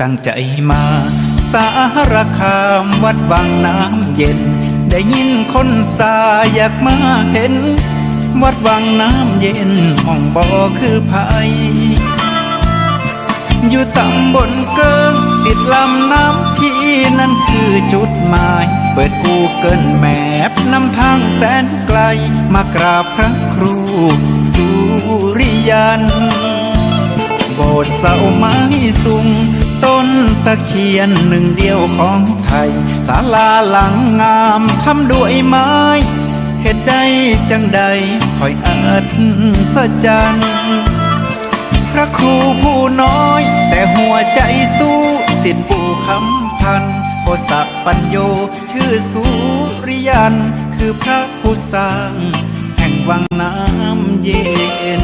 ตั้งใจมา สารคามวัดวังน้ำเย็น ได้ยินคนสาอยากมาเห็น วัดวังน้ำเย็นห้องบ่อคือภัยอยู่ตำบลเกิงติดลำน้ำที่นั่นคือจุดหมาย เปิดกูเกิลแมพนำทางแสนไกล มากราบพระครูสุริยัน โบสถ์เสาไม้สูง ต้นตะเคียนหนึ่งเดียวของไทยศาลาหลังงามทำด้วยไม้เหตุใดจังใดคอยอัศจรรย์พระครูผู้น้อย แต่หัวใจสู้สิทธิปู่คำพันโอสะปัญโย ชื่อสุริยัน คือพระผู้สร้าง แห่งวังน้ำเย็น